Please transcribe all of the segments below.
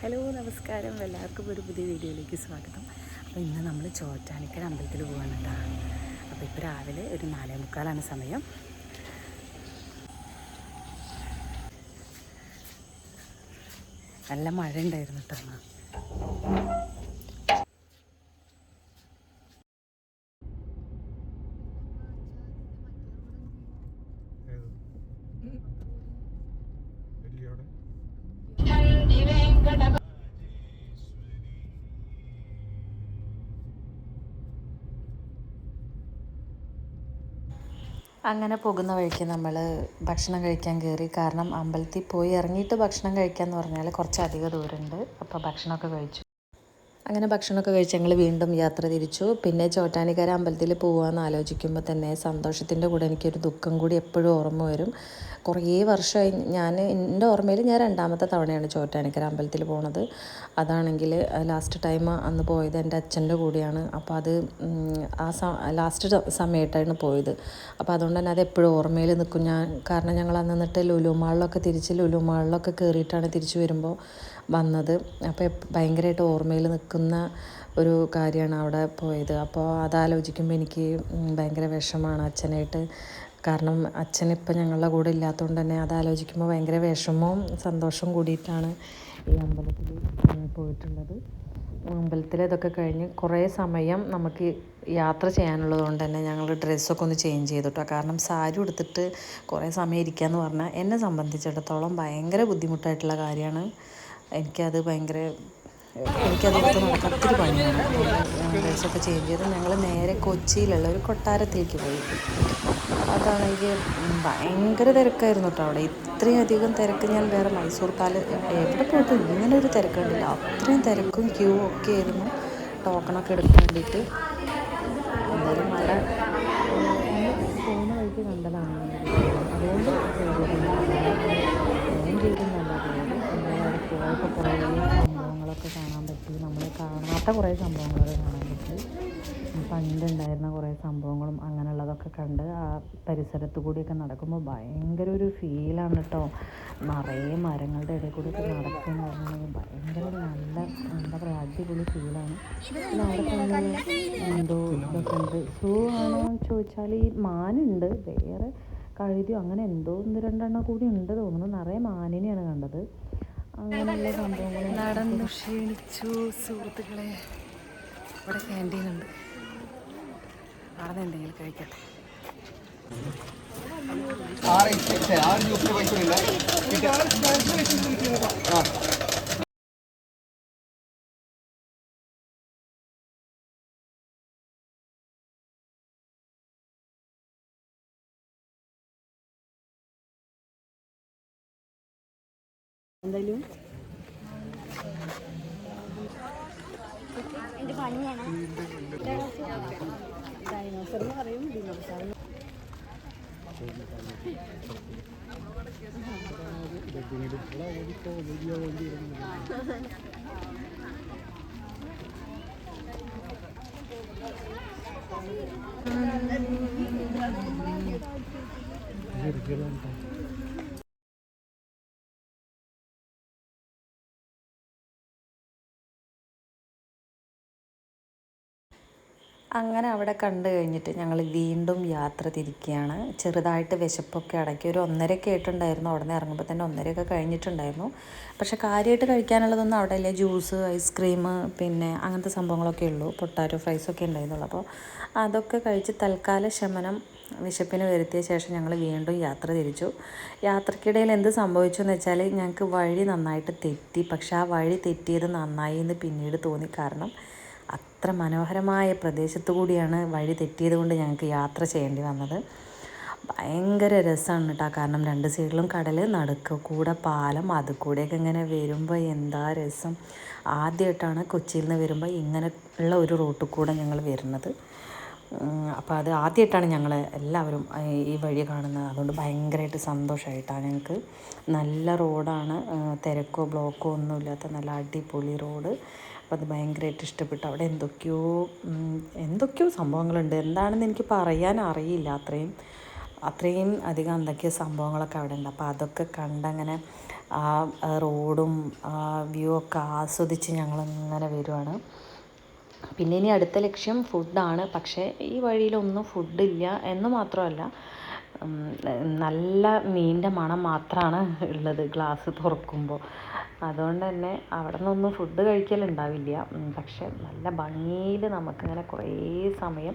Hello നമസ്കാരം. എല്ലാവർക്കും ഒരു പുതിയ വീഡിയോയിലേക്ക് സ്വാഗതം. അപ്പോൾ ഇന്ന് നമ്മൾ ചോറ്റാനിക്കര അമ്പലത്തിൽ പോകാൻ കേട്ടോ അപ്പോൾ ഇപ്പോൾ രാവിലെ ഒരു നാലേ മുക്കാലാണ് സമയം. നല്ല മഴ ഉണ്ടായിരുന്നു കേട്ടോ അന്ന്. അങ്ങനെ പോകുന്ന വഴിക്ക് നമ്മൾ ഭക്ഷണം കഴിക്കാൻ കയറി കാരണം അമ്പലത്തിൽ പോയി ഇറങ്ങിയിട്ട് ഭക്ഷണം കഴിക്കാമെന്ന് പറഞ്ഞാൽ കുറച്ച് കുറച്ചധികം ദൂരമുണ്ട് അപ്പോൾ ഭക്ഷണമൊക്കെ കഴിച്ചു. അങ്ങനെ ഭക്ഷണമൊക്കെ കഴിച്ച് ഞങ്ങൾ വീണ്ടും യാത്ര തിരിച്ചു. പിന്നെ ചോറ്റാനിക്കര അമ്പലത്തിൽ പോകാമെന്ന് ആലോചിക്കുമ്പോൾ തന്നെ സന്തോഷത്തിന്റെ കൂടെ എനിക്കൊരു ദുഃഖം കൂടി എപ്പോഴും ഓർമ്മ വരും. കുറേ വർഷമായി ഞാൻ എന്റെ ഓർമ്മയിൽ ഞാൻ രണ്ടാമത്തെ തവണയാണ് ചോറ്റാനിക്കര അമ്പലത്തിൽ പോണത്. അതാണെങ്കിൽ ലാസ്റ്റ് ടൈം അന്ന് പോയത് എന്റെ അച്ഛന്റെ കൂടെയാണ്. അപ്പോൾ അത് ആ ലാസ്റ്റ് സമയത്തായിരുന്നു പോയത്. അപ്പോൾ അതുകൊണ്ട് തന്നെ അത് എപ്പോഴും ഓർമ്മയിൽ നിൽക്കും ഞാൻ കാരണം ഞങ്ങൾ അന്ന് നിന്നിട്ട് ലുലു മാളിലൊക്കെ തിരിച്ച് ലുലു മാളിലൊക്കെ കയറിയിട്ടാണ് തിരിച്ചു വരുമ്പോൾ വന്നത്. അപ്പോൾ ഭയങ്കരമായിട്ട് ഓർമ്മയിൽ നിൽക്കുന്ന ഒരു കാര്യമാണ് അവിടെ പോയത്. അപ്പോൾ അതാലോചിക്കുമ്പോൾ എനിക്ക് ഭയങ്കര വിഷമമാണ് അച്ഛനായിട്ട്. കാരണം അച്ഛൻ ഇപ്പം ഞങ്ങളുടെ കൂടെ ഇല്ലാത്തതുകൊണ്ട് തന്നെ അതാലോചിക്കുമ്പോൾ ഭയങ്കര വിഷമവും സന്തോഷവും കൂടിയിട്ടാണ് ഈ അമ്പലത്തിൽ പോയിട്ടുള്ളത്. അമ്പലത്തിൽ ഇതൊക്കെ കഴിഞ്ഞ് കുറേ സമയം നമുക്ക് യാത്ര ചെയ്യാനുള്ളത് കൊണ്ട് തന്നെ ഞങ്ങൾ ഡ്രസ്സൊക്കെ ഒന്ന് ചേഞ്ച് ചെയ്തു കേട്ടോ കാരണം സാരി ഉടുത്തിട്ട് കുറേ സമയം ഇരിക്കുക എന്ന് പറഞ്ഞാൽ എന്നെ സംബന്ധിച്ചിടത്തോളം ഭയങ്കര ബുദ്ധിമുട്ടായിട്ടുള്ള കാര്യമാണ്. എനിക്കത് ഭയങ്കര എനിക്കത് എടുത്ത് നടക്കാൻ ഒത്തിരി പണിയാണ് ഡ്രസ്സൊക്കെ ചേഞ്ച് ചെയ്ത് ഞങ്ങൾ നേരെ കൊച്ചിയിലുള്ള ഒരു കൊട്ടാരത്തിലേക്ക് പോയി. അതാണെങ്കിൽ ഭയങ്കര തിരക്കായിരുന്നു കേട്ടോ അവിടെ. ഇത്രയും അധികം തിരക്ക് ഞാൻ വേറെ മൈസൂർ പാല എവിടെ പോയിട്ടും ഇങ്ങനെ ഒരു തിരക്കുണ്ടല്ലോ. അത്രയും തിരക്കും ക്യൂ ഒക്കെ ആയിരുന്നു. ടോക്കണൊക്കെ എടുക്കാൻ വേണ്ടിയിട്ട് എന്തായാലും മഴ പോകുന്ന വഴിക്ക് കണ്ടതാണ് അതുകൊണ്ട് ഫോൺ ചെയ്ത് നല്ല പോയത് എന്തായാലും അവിടെ പോയപ്പോൾ കുറേ സംഭവങ്ങളൊക്കെ പറ്റി നമ്മൾ കാണാത്ത കുറേ സംഭവങ്ങളൊക്കെ കാണാൻ പറ്റി. പണ്ടുണ്ടായിരുന്ന കുറേ സംഭവങ്ങളും അങ്ങനെയുള്ളതൊക്കെ കണ്ട് ആ പരിസരത്ത് കൂടിയൊക്കെ നടക്കുമ്പോൾ ഭയങ്കര ഒരു ഫീലാണ് കേട്ടോ നിറയെ മരങ്ങളുടെ ഇടയിൽ കൂടിയൊക്കെ നടക്കുന്ന പറഞ്ഞാൽ ഭയങ്കര നല്ല എന്താ പറയുക അടിപൊളി ഫീലാണ്. അവിടെ എന്തോ ഇതൊക്കെ ഉണ്ട്. സൂ ആണോ എന്ന് ചോദിച്ചാൽ ഈ മാനുണ്ട്. വേറെ കഴുതിയോ അങ്ങനെ എന്തോ ഒന്ന് രണ്ടെണ്ണം കൂടി ഉണ്ട് തോന്നുന്നു. നിറയെ മാനിനെയാണ് കണ്ടത്. അങ്ങനെയുള്ള സംഭവങ്ങൾ നടന്നു. ക്ഷീണിച്ചു. സുഹൃത്തുക്കളെ ഇവിടെ ക്യാന്റീൻ ഉണ്ട്. അവിടെ നിന്ന് എന്തെങ്കിലും കഴിക്കട്ടെ എന്തായാലും? ഡൈനോസർ എന്ന് പറയും ഡിനോസർ അങ്ങനെ അവിടെ കണ്ടു കഴിഞ്ഞിട്ട് ഞങ്ങൾ വീണ്ടും യാത്ര തിരിക്കുകയാണ്. ചെറുതായിട്ട് വിശപ്പൊക്കെ അടക്കി. ഒരു ഒന്നരയൊക്കെ ആയിട്ടുണ്ടായിരുന്നു. അവിടെ നിന്ന് ഇറങ്ങുമ്പോൾ തന്നെ ഒന്നരയൊക്കെ കഴിഞ്ഞിട്ടുണ്ടായിരുന്നു. പക്ഷെ കാര്യമായിട്ട് കഴിക്കാനുള്ളതൊന്നും അവിടെ ഇല്ല ജ്യൂസ് ഐസ്ക്രീം പിന്നെ അങ്ങനത്തെ സംഭവങ്ങളൊക്കെ ഉള്ളൂ. പൊട്ടാറ്റോ ഫ്രൈസൊക്കെ ഉണ്ടായിരുന്നുള്ളൂ. അപ്പോൾ അതൊക്കെ കഴിച്ച് തൽക്കാല ശമനം വിശപ്പിന് വരുത്തിയ ശേഷം ഞങ്ങൾ വീണ്ടും യാത്ര തിരിച്ചു. യാത്രക്കിടയിൽ എന്ത് സംഭവിച്ചു എന്ന് വെച്ചാൽ ഞങ്ങൾക്ക് വഴി നന്നായിട്ട് തെറ്റി. പക്ഷെ ആ വഴി തെറ്റിയത് നന്നായി എന്ന് പിന്നീട് തോന്നി. കാരണം അത്ര മനോഹരമായ പ്രദേശത്തു കൂടിയാണ് വഴി തെറ്റിയത് കൊണ്ട് ഞങ്ങൾക്ക് യാത്ര ചെയ്യേണ്ടി വന്നത്. ഭയങ്കര രസമാണ് കേട്ടോ കാരണം രണ്ട് സൈഡിലും കടൽ നടുക്ക് കൂടെ പാലം അത് കൂടെയൊക്കെ ഇങ്ങനെ വരുമ്പോൾ എന്താ രസം. ആദ്യമായിട്ടാണ് കൊച്ചിയിൽ നിന്ന് വരുമ്പോൾ ഇങ്ങനെ ഉള്ള ഒരു റൂട്ടിൽ കൂടെ ഞങ്ങൾ വരുന്നത്. അപ്പോൾ അത് ആദ്യമായിട്ടാണ് ഞങ്ങൾ എല്ലാവരും ഈ വഴി കാണുന്നത്. അതുകൊണ്ട് ഭയങ്കരമായിട്ട് സന്തോഷമായിട്ടാണ് ഞങ്ങൾക്ക് നല്ല റോഡാണ്. തിരക്കോ ബ്ലോക്കോ ഒന്നുമില്ലാത്ത നല്ല അടിപൊളി റോഡ്. അപ്പോൾ അത് ഭയങ്കരമായിട്ട് ഇഷ്ടപ്പെട്ടു. അവിടെ എന്തൊക്കെയോ എന്തൊക്കെയോ സംഭവങ്ങളുണ്ട്. എന്താണെന്ന് എനിക്ക് പറയാൻ അറിയില്ല അത്രയും. അത്രയും അധികം എന്തൊക്കെയോ സംഭവങ്ങളൊക്കെ അവിടെ ഉണ്ട്. അപ്പോൾ അതൊക്കെ കണ്ടങ്ങനെ ആ ആ റോഡും ആ വ്യൂ ഒക്കെ ആസ്വദിച്ച് ഞങ്ങളിങ്ങനെ വരുവാണ്. പിന്നെ ഇനി അടുത്ത ലക്ഷ്യം ഫുഡാണ്. പക്ഷേ ഈ വഴിയിലൊന്നും ഫുഡില്ല എന്ന് മാത്രമല്ല നല്ല മീനിന്റെ മണം മാത്രമാണ് ഉള്ളത് ഗ്ലാസ് തുറക്കുമ്പോൾ. അതുകൊണ്ട് തന്നെ അവിടെ നിന്നൊന്നും ഫുഡ് കഴിക്കലുണ്ടാവില്ല പക്ഷെ നല്ല ഭംഗിയിൽ നമുക്കിങ്ങനെ കുറേ സമയം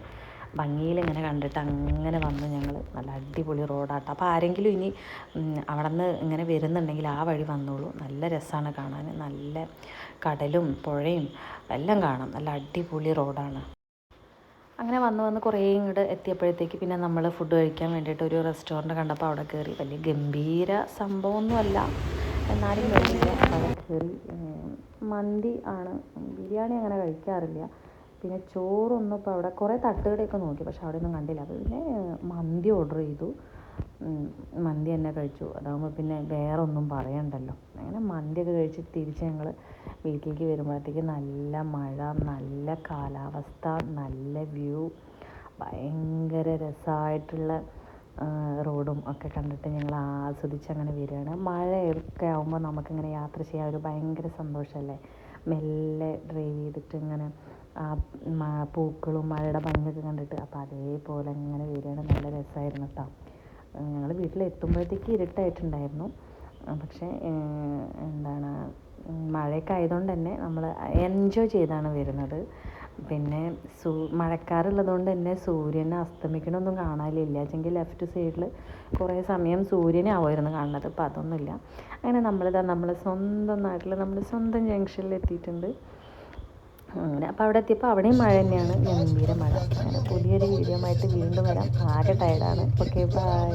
ഭംഗിയിൽ ഇങ്ങനെ കണ്ടിട്ട് അങ്ങനെ വന്നു ഞങ്ങൾ നല്ല അടിപൊളി റോഡാട്ടോ. അപ്പോൾ ആരെങ്കിലും ഇനി അവിടെ നിന്ന് ഇങ്ങനെ വരുന്നുണ്ടെങ്കിൽ ആ വഴി വന്നോളൂ. നല്ല രസമാണ് കാണാൻ. നല്ല കടലും പുഴയും എല്ലാം കാണാം. നല്ല അടിപൊളി റോഡാണ്. അങ്ങനെ വന്ന് വന്ന് കുറേ ഇങ്ങോട്ട് എത്തിയപ്പോഴത്തേക്ക് പിന്നെ നമ്മൾ ഫുഡ് കഴിക്കാൻ വേണ്ടിയിട്ട് ഒരു റെസ്റ്റോറന്റ് കണ്ടപ്പോൾ അവിടെ കയറി വലിയ ഗംഭീര സംഭവമൊന്നുമല്ല. എന്നാലും വേണ്ടിയില്ല അവിടെ മന്തി ആണ്. ബിരിയാണി അങ്ങനെ കഴിക്കാറില്ല. പിന്നെ ചോറൊന്നും ഇപ്പോൾ അവിടെ കുറേ തട്ടുകടയൊക്കെ നോക്കി പക്ഷെ അവിടെ ഒന്നും കണ്ടില്ല. അപ്പോൾ പിന്നെ മന്തി ഓർഡർ ചെയ്തു. മന്തി തന്നെ കഴിച്ചു. അതാകുമ്പോൾ പിന്നെ വേറെ ഒന്നും പറയണ്ടല്ലോ. അങ്ങനെ മന്തിയൊക്കെ കഴിച്ച് തിരിച്ച് ഞങ്ങൾ വീട്ടിലേക്ക് വരുമ്പോഴത്തേക്ക് നല്ല മഴ നല്ല കാലാവസ്ഥ നല്ല വ്യൂ ഭയങ്കര രസമായിട്ടുള്ള റോഡും ഒക്കെ കണ്ടിട്ട് ഞങ്ങൾ ആസ്വദിച്ച് അങ്ങനെ വരികയാണ്. മഴയൊക്കെ ആകുമ്പോൾ നമുക്കിങ്ങനെ യാത്ര ചെയ്യാൻ ഒരു ഭയങ്കര സന്തോഷമല്ലേ? മെല്ലെ ഡ്രൈവ് ചെയ്തിട്ട് ഇങ്ങനെ ആ പൂക്കളും മഴയുടെ ഭംഗിയൊക്കെ കണ്ടിട്ട് അപ്പോൾ അതേപോലെ ഇങ്ങനെ വരികയാണ്. നല്ല രസമായിരുന്നു കേട്ടോ ഞങ്ങൾ വീട്ടിലെത്തുമ്പോഴത്തേക്ക് ഇരുട്ടായിട്ടുണ്ടായിരുന്നു. പക്ഷേ എന്താണ് മഴയൊക്കെ ആയതുകൊണ്ട് തന്നെ നമ്മൾ എൻജോയ് ചെയ്താണ് വരുന്നത്. പിന്നെ സൂ മഴക്കാറുള്ളതുകൊണ്ട് തന്നെ സൂര്യനെ അസ്തമിക്കണമൊന്നും കാണാനില്ല. അല്ലെങ്കിൽ ലെഫ്റ്റ് സൈഡിൽ കുറേ സമയം സൂര്യനെ ആവുമായിരുന്നു കാണുന്നത്. അപ്പോൾ അതൊന്നുമില്ല. അങ്ങനെ നമ്മളിതാ നമ്മൾ സ്വന്തം നാട്ടിൽ നമ്മൾ സ്വന്തം ജംഗ്ഷനിൽ എത്തിയിട്ടുണ്ട്. അങ്ങനെ. അപ്പോൾ അവിടെ എത്തിയപ്പോൾ അവിടെയും മഴ തന്നെയാണ്. ഗംഭീര മഴ. അങ്ങനെ പുതിയൊരു വീഡിയോ ആയിട്ട് വീണ്ടും വരാം. ആകെ ടയർഡാണ് ഓക്കെ ബൈ